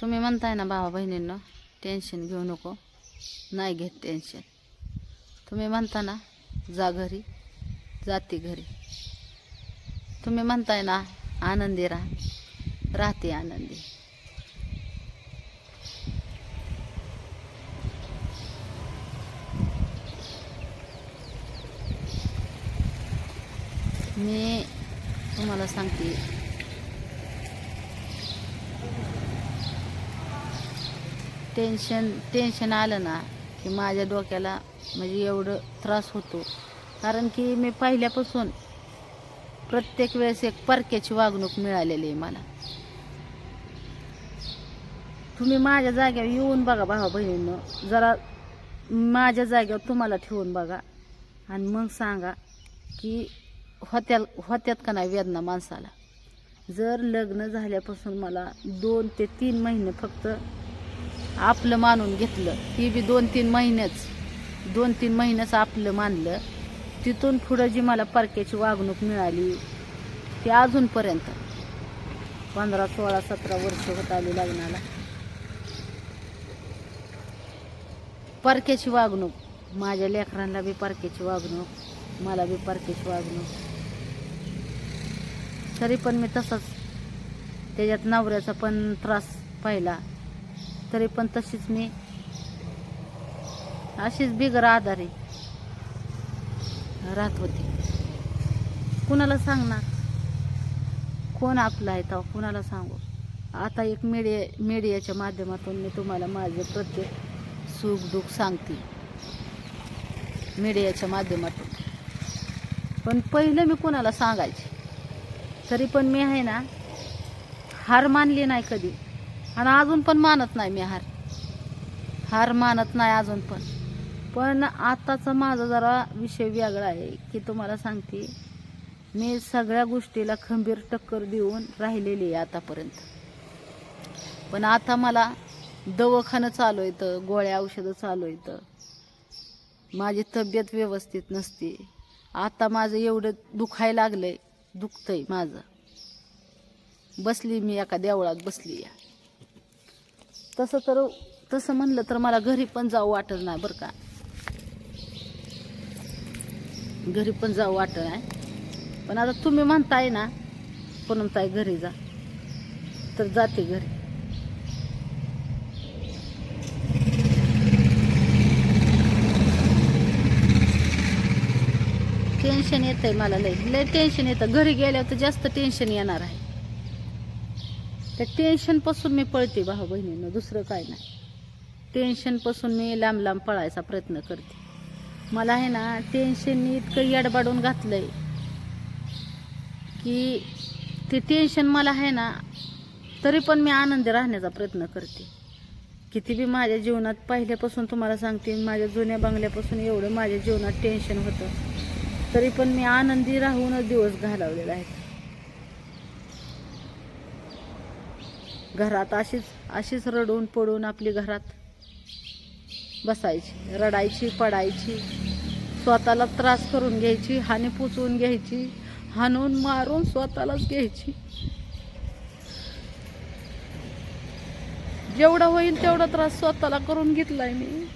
तुम्ही म्हणताय ना भावा बहिणींना टेन्शन घेऊ नको. नाही घेत टेन्शन तुम्ही म्हणता ना जा घरी जाते घरी. तुम्ही म्हणताय ना आनंदी राहा राहते आनंदी. मी तुम्हाला सांगते टेन्शन टेन्शन आलं ना की माझ्या डोक्याला म्हणजे एवढं त्रास होतो. कारण की मी पहिल्यापासून प्रत्येक वेळेस एक परक्याची वागणूक मिळालेली आहे मला. तुम्ही माझ्या जाग्यावर येऊन बघा भावा बहिणीनं. जरा माझ्या जाग्यावर तुम्हाला ठेवून बघा. आणि मग सांगा की होत्या होत्यात का नाही वेदना माणसाला? जर लग्न झाल्यापासून मला दोन ते तीन महिने फक्त आपलं मानून घेतलं. ती बी दोन तीन महिनेच. दोन तीन महिनेच आपलं मानलं. तिथून पुढं जी मला परक्याची वागणूक मिळाली ती अजूनपर्यंत. पंधरा सोळा सतरा वर्ष होत आली लग्नाला. परक्याची वागणूक. माझ्या लेकरांना बी परक्याची वागणूक. मला बी परक्याची वागणूक. तरी पण मी तसंच त्याच्यात नवऱ्याचा पण त्रास पाहिला. तरी पण तशीच मी अशीच बिगर आधारे राहत होती. कुणाला सांगणार? कोण आपला आहे तो कुणाला सांगू? आता एक मीडिया मीडियाच्या माध्यमातून मी तुम्हाला माझे प्रत्येक सुख दुःख सांगते. मीडियाच्या माध्यमातून. पण पहिलं मी कुणाला सांगायचे? तरी पण मी आहे ना हार मानली नाही कधी. आणि अजून पण मानत नाही मी हार. हार मानत नाही अजून पण. पण आताचा माझा जरा विषय वेगळा आहे की तुम्हाला सांगते. मी सगळ्या गोष्टीला खंबीर टक्कर देऊन राहिलेली आहे आतापर्यंत. पण आता मला दवाखानं चालू येतं गोळ्या औषधं चालू येतं माझी तब्येत व्यवस्थित नसते. आता माझं एवढं दुखायला दुखतं दुखतंय माझं. बसली मी एका देवळात बसली या तसं तर तसं म्हणलं तर मला घरी पण जाऊ वाटत नाही बरं का. घरी पण जाऊ वाटत नाही. पण आता तुम्ही म्हणताय ना पण घरी जा. तर जाते घरी. टेन्शन येतंय मला लय लय टेन्शन येतं. घरी गेल्यावर तर जास्त टेन्शन येणार आहे. त्या टेन्शनपासून मी पळते भाऊ बहिणीनं दुसरं काय नाही. टेन्शनपासून मी लांब लांब पळायचा प्रयत्न करते. मला आहे ना टेन्शननी इतकं येडबाडून घातलंय की ते टेन्शन मला आहे ना तरी पण मी आनंदी राहण्याचा प्रयत्न करते. किती बी माझ्या जीवनात पहिल्यापासून तुम्हाला सांगते माझ्या जुन्या बंगल्यापासून एवढं माझ्या जीवनात टेन्शन होतं. तरी पण मी आनंदी राहूनच दिवस घालवलेला आहे. घरात अशीच अशीच रडून पडून आपली घरात बसायची रडायची पडायची. स्वतःला त्रास करून घ्यायची हानी पुचवून घ्यायची हाणून मारून स्वतःलाच घ्यायची. जेवढा होईल तेवढा त्रास स्वतःला करून घेतलाय मी.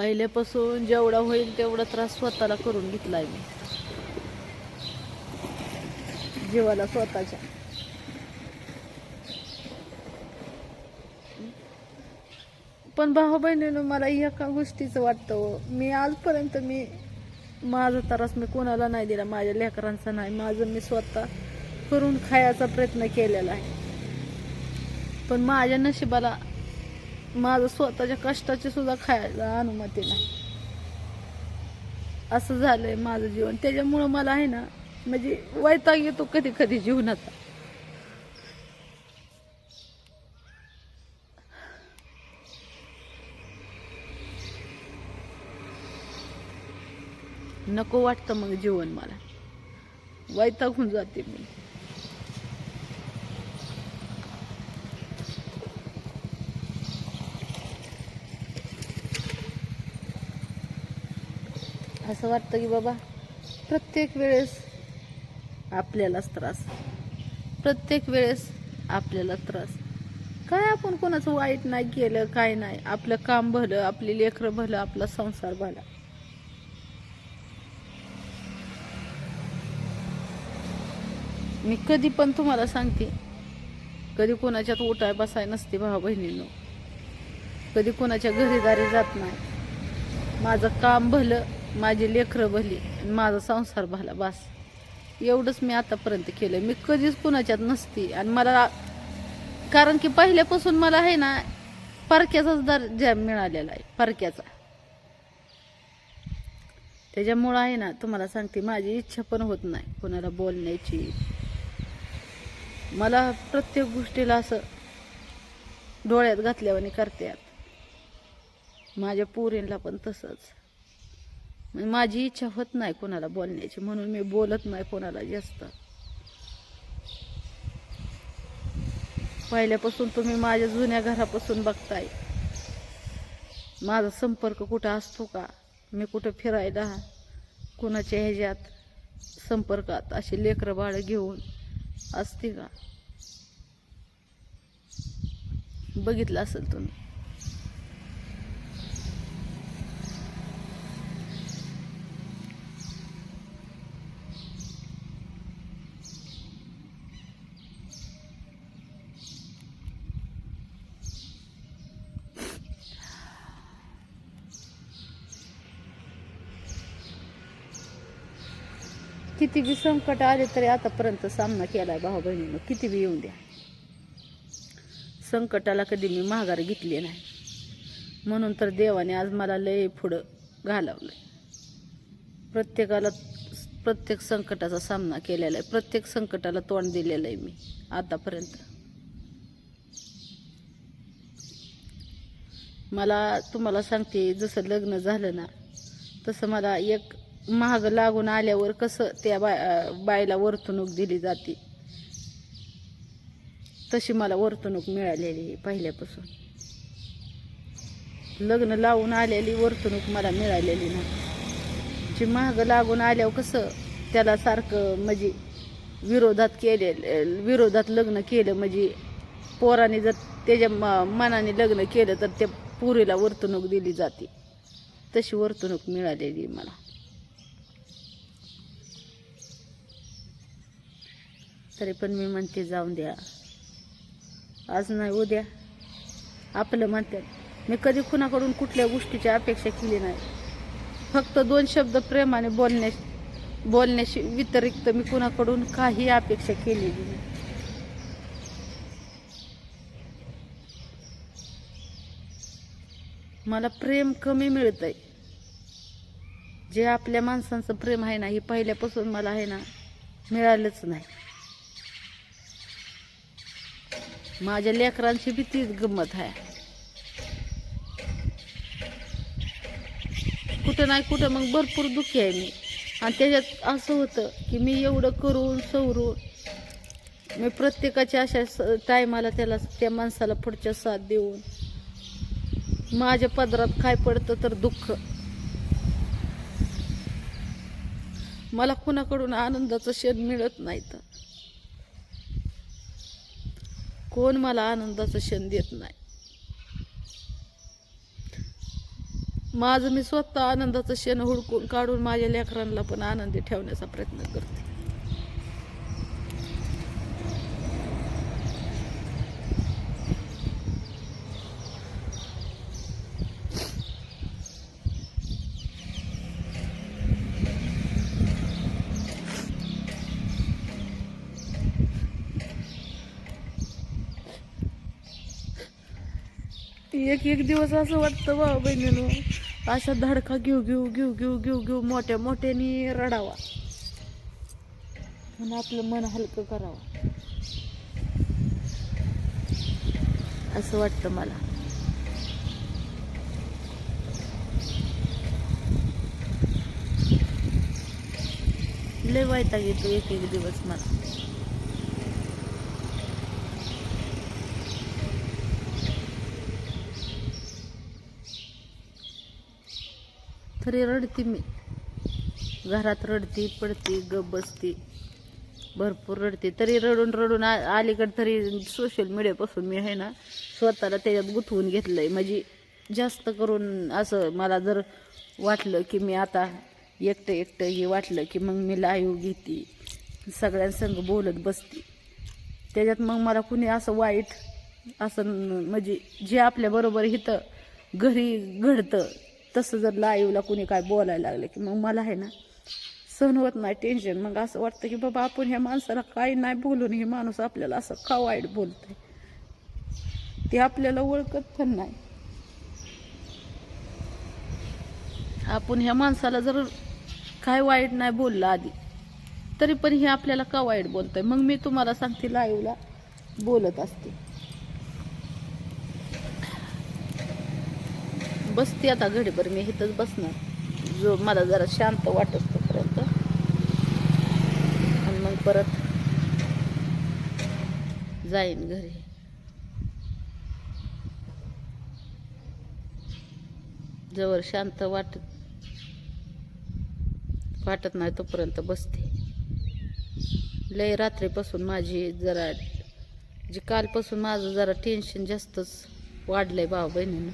पहिल्यापासून जेवढा होईल तेवढा त्रास स्वतःला करून घेतलाय मी. जीवाला स्वतःच्या. पण भाऊ बहिणीनं मला एका गोष्टीचं वाटतं मी आजपर्यंत मी माझा त्रास मी कोणाला नाही दिला माझ्या लेकरांचा नाही माझं मी स्वतः करून खायचा प्रयत्न केलेला आहे. पण माझ्या नशिबाला माझं स्वतःच्या कष्टाची सुद्धा खायला अनुमती नाही. असं झालंय माझं जीवन. त्याच्यामुळं मला आहे ना म्हणजे वैताग येतो कधी कधी जीवनाचा. नको वाटतं मग जीवन मला. वैताग होऊन जाते मी. असं वाटतं की बाबा प्रत्येक वेळेस आपल्यालाच त्रास. प्रत्येक वेळेस आपल्याला त्रास. काय आपण कोणाचं वाईट नाही केलं काय नाही. आपलं काम भलं आपली लेकरं भलं आपला संसार भला. मी कधी पण तुम्हाला सांगते कधी कोणाच्यात उठाय बसाय नसते भाऊ बहिणींनो. कधी कोणाच्या घरीदारी जात नाही. माझं काम भलं माझी लेकरं भली आणि माझा संसार भला बस. एवढंच मी आतापर्यंत केलं मी कधीच कुणाच्यात नसती. आणि मला कारण की पहिल्यापासून मला आहे ना परक्याचाच दर्जा मिळालेला आहे परक्याचा. त्याच्यामुळं आहे ना तुम्हाला सांगते माझी इच्छा पण होत नाही कोणाला बोलण्याची. मला प्रत्येक गोष्टीला असं डोळ्यात घातल्यावानी करतात माझ्या पोरींला पण तसंच. माझी इच्छा होत नाही कोणाला बोलण्याची म्हणून मी बोलत नाही कोणाला जास्त. पहिल्यापासून तुम्ही माझ्या जुन्या घरापासून बघताय. माझा संपर्क कुठं असतो का? मी कुठं फिरायला कुणाच्या ह्याच्यात संपर्कात अशी लेकरं बाळं घेऊन असते का? बघितलं असेल तुम्ही. किती बी संकट आले तरी आतापर्यंत सामना केला आहे भाऊ बहिणीनं. किती बी येऊन द्या. संकटाला कधी मी माघार घेतली नाही. म्हणून तर देवाने आज मला लय पुढं घालवलं प्रत्येकाला प्रत्येक संकटाचा सामना केलेला आहे. प्रत्येक संकटाला तोंड दिलेलं आहे मी आतापर्यंत. मला तुम्हाला सांगते जसं लग्न झालं ना तसं मला एक महाग लागून आल्यावर कसं त्या बाय बाईला बायला वर्तणूक दिली जाते? तशी मला वर्तणूक मिळालेली आहे पहिल्यापासून. लग्न लावून आलेली वर्तणूक मला मिळालेली नाही. जी महाग लागून आल्यावर कसं त्याला सारखं म्हणजे विरोधात केले विरोधात लग्न केलं म्हणजे पोराने जर त्याच्या म- मनाने लग्न केलं तर त्या पुरीला वर्तणूक दिली जाते. तशी वर्तणूक मिळालेली मला. तरी पण मी म्हणते जाऊन द्या. आज नाही उद्या. आपलं म्हणतात. मी कधी कुणाकडून कुठल्या गोष्टीची अपेक्षा केली नाही. फक्त दोन शब्द प्रेमाने बोलण्या बोलण्याशी व्यतिरिक्त मी कुणाकडून काही अपेक्षा केलेली नाही. मला प्रेम कमी मिळत आहे जे आपल्या माणसांचं प्रेम आहे ना हे पहिल्यापासून मला आहे ना मिळालंच नाही. माझ्या लेकरांची बी तीच गंमत आहे. कुठं नाही कुठं मग भरपूर दुःखी आहे मी. आणि त्याच्यात असं होतं की मी एवढं करून सवरून मी प्रत्येकाच्या अशा टायमाला त्याला त्या माणसाला पुढच्या साथ देऊन माझ्या पदरात काय पडतं तर दुःख. मला कुणाकडून आनंदाचं क्षण मिळत नाही तर कोण मला आनंदाचं क्षण देत नाही. माझं मी स्वतः आनंदाचं क्षण हुडकून काढून माझ्या लेकरांना पण आनंदी ठेवण्याचा प्रयत्न करते. एक एक दिवस असं वाटतं बा बहिणीनो. अशा धडका घेऊ घेऊ घेऊ घेऊ घेऊ घेऊ मोठ्या मोठ्याने रडावा. म्हणून आपलं मन हलकं करावं. असं वाटतं मला. लय वायता येतो एक एक दिवस मला. तरी रडते मी. घरात रडती पडती गप बसती. भरपूर रडते. तरी रडून रडून अलीकडे तरी सोशल मीडियापासून मी आहे ना स्वतःला त्याच्यात गुंतवून घेतलंय. म्हणजे जास्त करून असं मला जर वाटलं की मी आता एकटं एकटं हे वाटलं की मग मी लाईव्ह घेते. सगळ्यांसंग बोलत बसते. त्याच्यात मग मला कुणी असं वाईट असं म्हणजे जे आपल्याबरोबर इथं घरी घडतं तसं जर लाईव्हला कुणी काय बोलायला लागलं की मग मला आहे ना सहन होत नाही टेन्शन मग असं वाटतं की बाबा आपण ह्या माणसाला काही नाही बोलून हे माणूस आपल्याला असं का वाईट बोलतंय? ते आपल्याला ओळखत पण नाही. आपण ह्या माणसाला जर काय वाईट नाही बोललं आधी तरी पण हे आपल्याला का वाईट बोलतंय? मग मी तुम्हाला सांगते लाईव्हला बोलत असते. बसते आता घडीभर मी इथंच बसणार. जो मला जरा शांत वाटत तोपर्यंत. आणि मग परत जाईन घरी. जवळ शांत वाटत वाटत नाही तोपर्यंत बसते. लय रात्रीपासून माझी जरा जे कालपासून माझं जरा टेन्शन जास्तच वाढलंय भाऊ बहिणीनं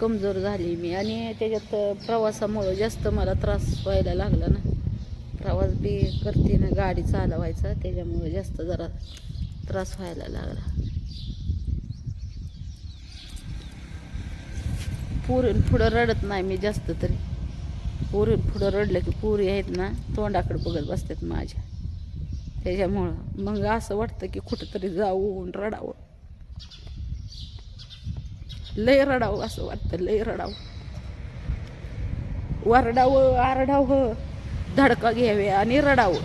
कमजोर झाली मी. आणि त्याच्यात प्रवासामुळं जास्त मला त्रास व्हायला लागला ना. प्रवास बी करते ना गाडी चालवायचा. त्याच्यामुळं जास्त जरा त्रास व्हायला लागला. पुरीन पुढं रडत नाही मी जास्त तरी. पुरून पुढं रडलं की पुरी आहेत ना तोंडाकडे बघत बसतात माझ्या. त्याच्यामुळं मग असं वाटतं की कुठंतरी जाऊन रडावं. लय रडावं असं वाटतं लय रडावं. वरडावं आरडावं धडका घ्यावे आणि रडावं.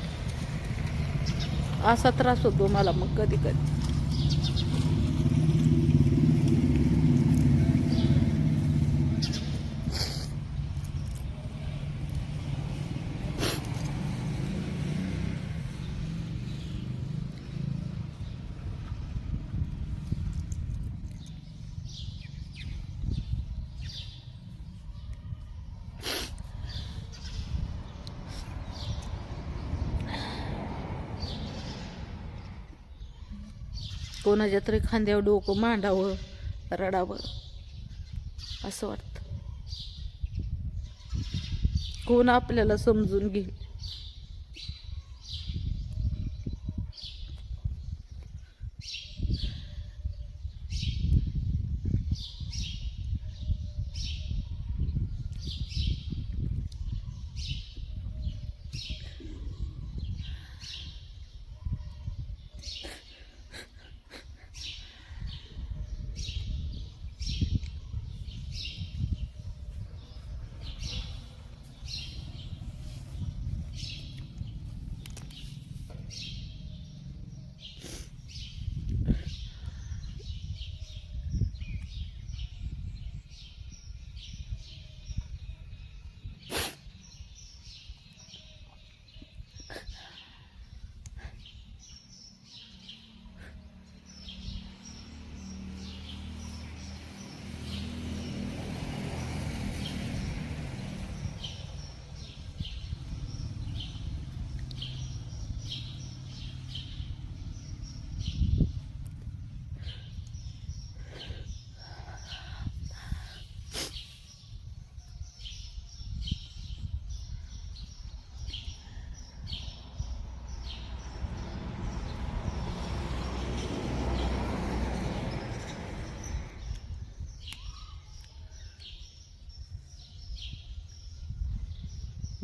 असा त्रास होतो मला मग कधी कधी कोणाच्या तरी खांद्यावर डोकं मांडावं रडावं असं वाटतं. कोण आपल्याला समजून घेईल?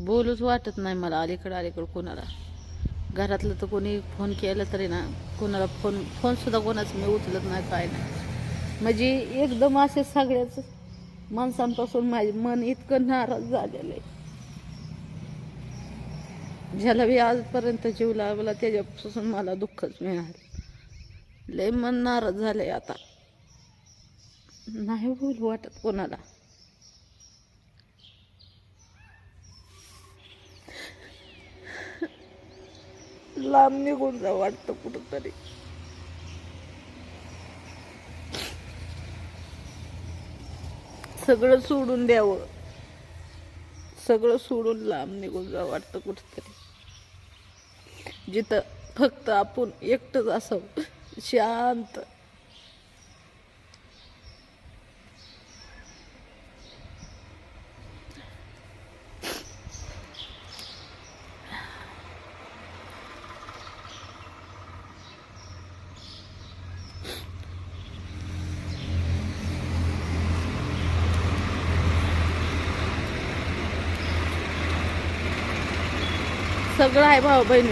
बोलूच वाटत नाही मला अलीकडं अलीकडं कोणाला. घरातलं तर कोणी फोन केला तरी ना कोणाला फोन फोनसुद्धा कोणाचं मी उचलत नाही काय नाही. म्हणजे एकदम असे सगळ्याच माणसांपासून माझे मन इतकं नाराज झालेलं आहे. ज्याला मी आजपर्यंत जीव लावला त्याच्यापासून मला दुःखच मिळालं. लय मन नाराज झालंय आता. नाही बोल वाटत कोणाला. लांब निघून जा वाटतं कुठंतरी. सगळं सोडून द्यावं. सगळं सोडून लांब निघून जा वाटतं कुठंतरी. जिथं फक्त आपण एकटंच असावं. शांत. सगळं आहे भाऊ बहिणी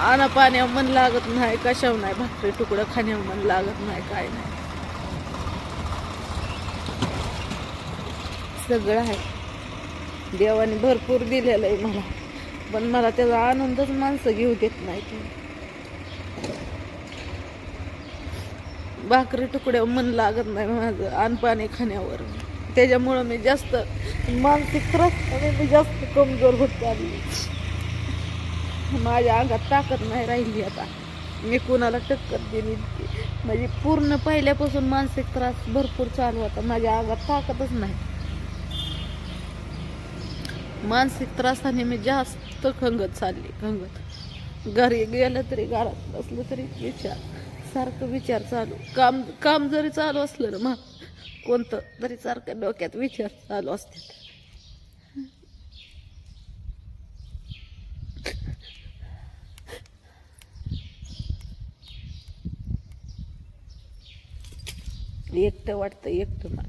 आना पाण्या मन लागत नाही कशावर नाही भाकरी तुकडं खाण्यावर मन लागत नाही काय नाही. सगळं आहे. देवाने भरपूर दिलेलं आहे मला. पण मला त्याचा आनंदच माणसं घेऊ देत नाही ते भाकरी तुकड्यावर मन लागत नाही माझं अनपाणी खाण्यावर. त्याच्यामुळं मी जास्त मानसिक त्रास आणि मी जास्त कमजोर होत चालली. माझ्या अंगात ताकद नाही राहिली आता. मी कोणाला टक्कर दिली म्हणजे पूर्ण पहिल्यापासून मानसिक त्रास भरपूर चालू होता. माझ्या अंगात ताकदच नाही. मानसिक त्रासाने मी जास्त खंगत चालली खंगत. घरी गेलं तरी घरात बसलं तरी विचार. सारखं विचार चालू. काम काम जरी चालू असलं ना मग कोणतं तरी सारखं डोक्यात विचार चालू असतात. एकटं वाटतं एकटं मला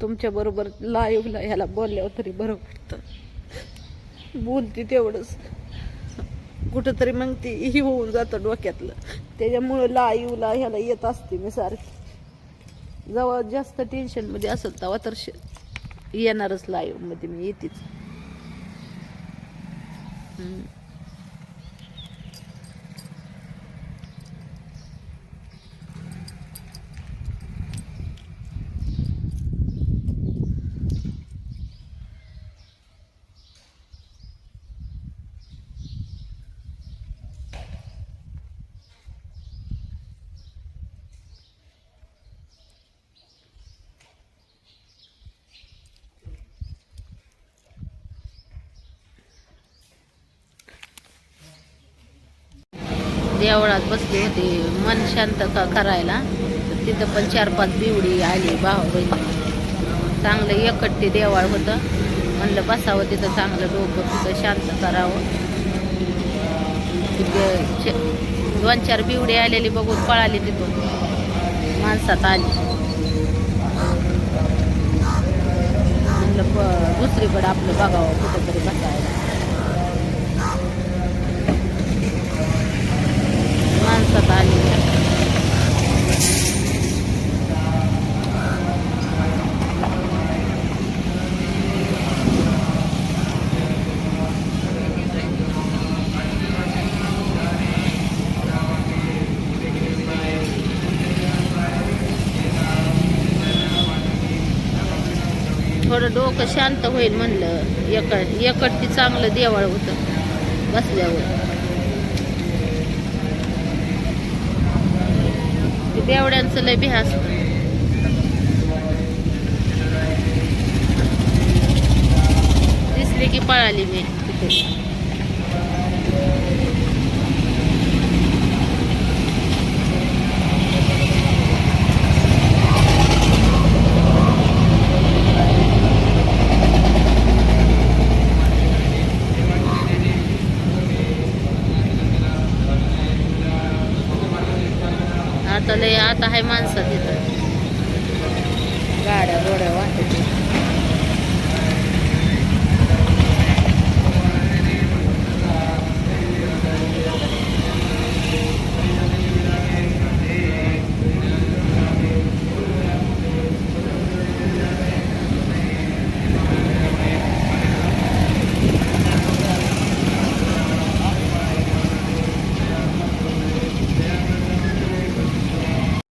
तुमच्या बरोबर लाईव्हला ह्याला बोलल्यावर तरी बरं वाटतं. बोलते तेवढंच. कुठंतरी मग ती ही होऊन जातं डोक्यातलं. त्याच्यामुळं लाईव्हला ह्याला येत असते मी सारखी. जेव्हा जास्त टेन्शनमध्ये असेल तेव्हा तर श- येणारच लाईव्हमध्ये मी येतेच. देवळात बसली होती. मन शांत करायला. तर तिथं पण चार पाच बिवडी आली भाऊ बहिणी. चांगलं एकट्टी देवाळ होतं. म्हणलं बसावं तिथं चांगलं डोकं तिथं शांत करावं. तिथे च- दोन चार बिवडी आलेली बघून पळाली तिथून. माणसात आली. म्हणलं प- दुसरीकडं आपलं बघावं कुठंतरी बसायला. माणसात आली. थोडं डोकं शांत होईल म्हणलं. एकड ती चांगलं देवाळ होतं बसल्यावर. बेवड्यांचं लय बिहास. दिसली की पळाली मी. तिथे. आता लय आता आहे माणसं तिथं. गाड्या गोड्या वाटत